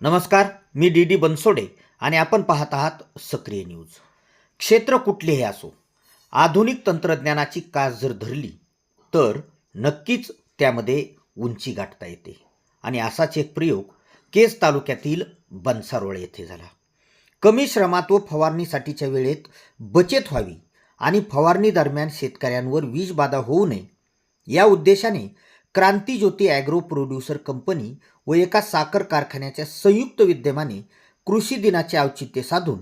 नमस्कार मी D D Bansode आणि आपण पाहत आहात सक्रिय न्यूज. क्षेत्र कुठलेही असो आधुनिक तंत्रज्ञानाची कास जर धरली तर नक्कीच त्यामध्ये उंची गाठता येते. आणि असाच एक प्रयोग केज तालुक्यातील बनसारोळ येथे झाला. कमी श्रमात व फवारणीसाठीच्या वेळेत बचत व्हावी आणि फवारणी दरम्यान शेतकऱ्यांवर वीजबाधा होऊ नये या उद्देशाने क्रांतीज्योती ॲग्रो प्रोड्युसर कंपनी व एका साखर कारखान्याच्या संयुक्त विद्यमाने कृषी दिनाचे औचित्य साधून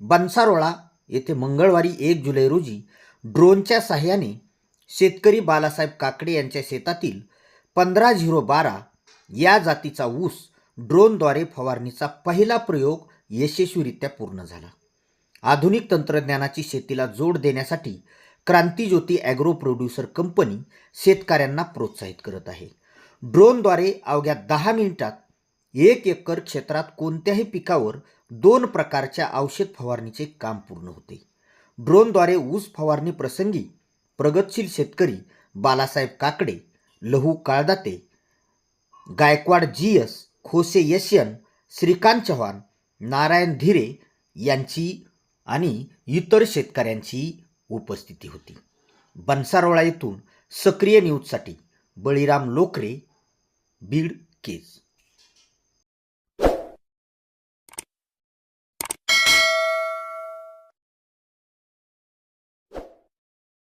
बनसारोळा येथे मंगळवारी एक जुलै रोजी ड्रोनच्या साह्याने शेतकरी बालासाहेब काकडे यांच्या शेतातील पंधरा झिरो बारा या जातीचा ऊस ड्रोनद्वारे फवारणीचा पहिला प्रयोग यशस्वीरित्या पूर्ण झाला. आधुनिक तंत्रज्ञानाची शेतीला जोड देण्यासाठी क्रांतीज्योती ॲग्रो प्रोड्युसर कंपनी शेतकऱ्यांना प्रोत्साहित करत आहे. ड्रोनद्वारे अवघ्या दहा मिनिटात एक एकर क्षेत्रात कोणत्याही पिकावर दोन प्रकारच्या औषध फवारणीचे काम पूर्ण होते. ड्रोनद्वारे ऊस फवारणी प्रसंगी प्रगतशील शेतकरी बालासाहेब काकडे लहू काळदाते गायकवाड जी एस खोसे यशयन श्रीकांत चव्हाण नारायण धीरे यांची आणि इतर शेतकऱ्यांची उपस्थिती होती. बनसारोळा येथून सक्रिय न्यूजसाठी बळीराम लोकरे बीड केज.